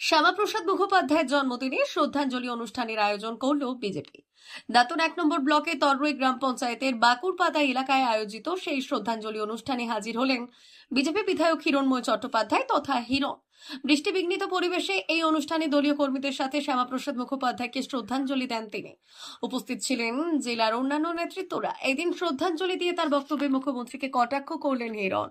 শ্যামাপ্রসাদ মুখোপাধ্যায়ের জন্মদিনে শ্রদ্ধাঞ্জলি অনুষ্ঠানের আয়োজন করল বিজেপি। দাতন এক নম্বর ব্লকে তররই গ্রাম পঞ্চায়েতের বাকুরপাতা এলাকায় আয়োজিত সেই শ্রদ্ধাঞ্জলি অনুষ্ঠানে হাজির হলেন বিজেপি বিধায়ক হিরণময় চট্টোপাধ্যায় তথা হিরণ। বৃষ্টিবিঘ্নিত পরিবেশে এই অনুষ্ঠানে দলীয় কর্মীদের সাথে শ্যামাপ্রসাদ মুখোপাধ্যায়কে শ্রদ্ধাঞ্জলি দেন তিনি। উপস্থিত ছিলেন জেলার অন্যান্য নেতৃত্বরা। এদিন শ্রদ্ধাঞ্জলি দিয়ে তার বক্তব্যে মুখ্যমন্ত্রীকে কটাক্ষ করলেন হিরণ।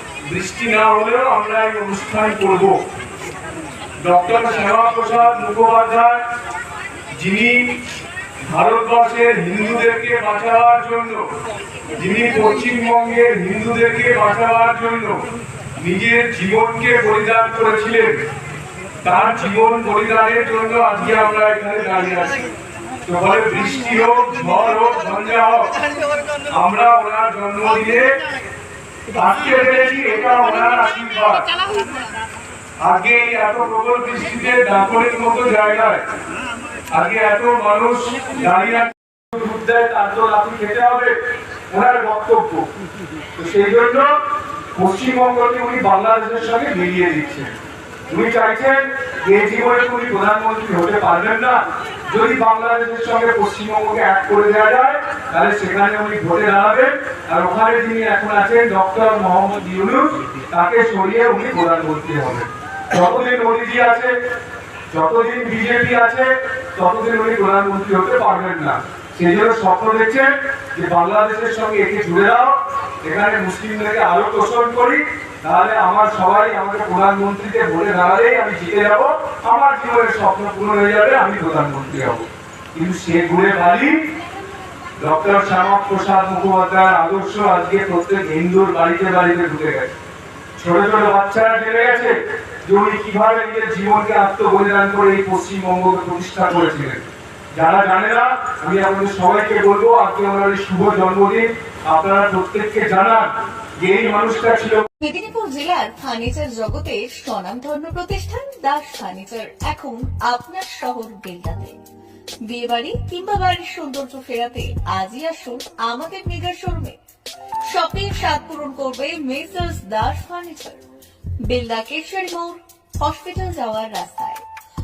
বৃষ্টি না হলেও আমরা এই অনুষ্ঠান করব। ডক্টর শ্যামা প্রসাদ মুখোপাধ্যায় যিনি ভারতবর্ষের হিন্দুদেরকে বাঁচাবার জন্য, যিনি পশ্চিমবঙ্গের হিন্দুদেরকে বাঁচাবার জন্য নিজের জীবনকে বলিদান করেছিলেন, তার জীবন বলিদানের জন্য আজকে আমরা এখানে দাঁড়িয়ে আছি। বৃষ্টি হোক, ঝড় হোক, ঝঞ্ঝা হোক, আমরা ওনার জন্মদিনে এটা ওনার আশীর্বাদ। আগে এত প্রবল বৃষ্টিতে মতো জায়গায়, আগে এত মানুষ দাঁড়িয়ে দেয় তার তো খেতে হবে, ওনার বক্তব্য। তো সেই জন্য পশ্চিমবঙ্গকে উনি বাংলাদেশের সঙ্গে মিলিয়ে দিচ্ছেন। উনি চাইছেন প্রধানমন্ত্রী হতে পারবেন না। যদি বাংলাদেশের সঙ্গে পশ্চিমবঙ্গকে এক করে দেওয়া যায়, তাহলে সেখানে উনি ভোটে দাঁড়াবেন। আর ওখানে যিনি এখন আছেন ডক্টর মোহাম্মদ ইউনুস, তাকে সরিয়ে উনি প্রধানমন্ত্রী হবেন। যতদিন মোদীজি আছে, যতদিন বিজেপি আছে, ততদিন উনি প্রধানমন্ত্রী হতে পারবেন না। সেই জন্য স্বপ্ন দেখছেন যে বাংলাদেশের সঙ্গে একে জুড়ে দাও, এখানে মুসলিমদেরকে আরও তোষণ করি, তাহলে আমার সবাই আমাকে প্রধানমন্ত্রীকে ভোটে দাঁড়ালেই আমি জিতে যাব। আমার জীবনের স্বপ্ন পূরণ হয়ে যাবে, আমি প্রধানমন্ত্রী হব। কিন্তু সে ঘুরে বালি ডক্টর শ্যামা প্রসাদ মুখোপাধ্যায়ের আদর্শ আজকে প্রত্যেক হিন্দুর বাড়িতে বাড়িতে ঢুকে গেছে। ছোট ছোট বাচ্চারা জেনে গেছে যে উনি কীভাবে নিজের জীবনকে আত্মবলিদান করে এই পশ্চিমবঙ্গকে প্রতিষ্ঠা করেছিলেন। যারা জানে না আমি আপনাদের সবাইকে বলব, আজকে এই শুভ জন্মদিন। আপনারা প্রত্যেককে জানান, যে এই মানুষটা ছিল। মেদিনীপুর জেলার ফার্নিচার জগতের স্বনামধন্য প্রতিষ্ঠান, দাস ফার্নিচার। এখন আপনার শহর বেলদাতে বিয়ে বাড়ি কিংবা বাড়ির সৌন্দর্য ফেরাতে আজই আসুন আমাদের মেগা শোরুমে। শপিং স্বাদ পূরণ করবে মেসার্স দাস ফার্নিচার। বেলদা কেশারি মোড়, হসপিটাল যাওয়ার রাস্তায়।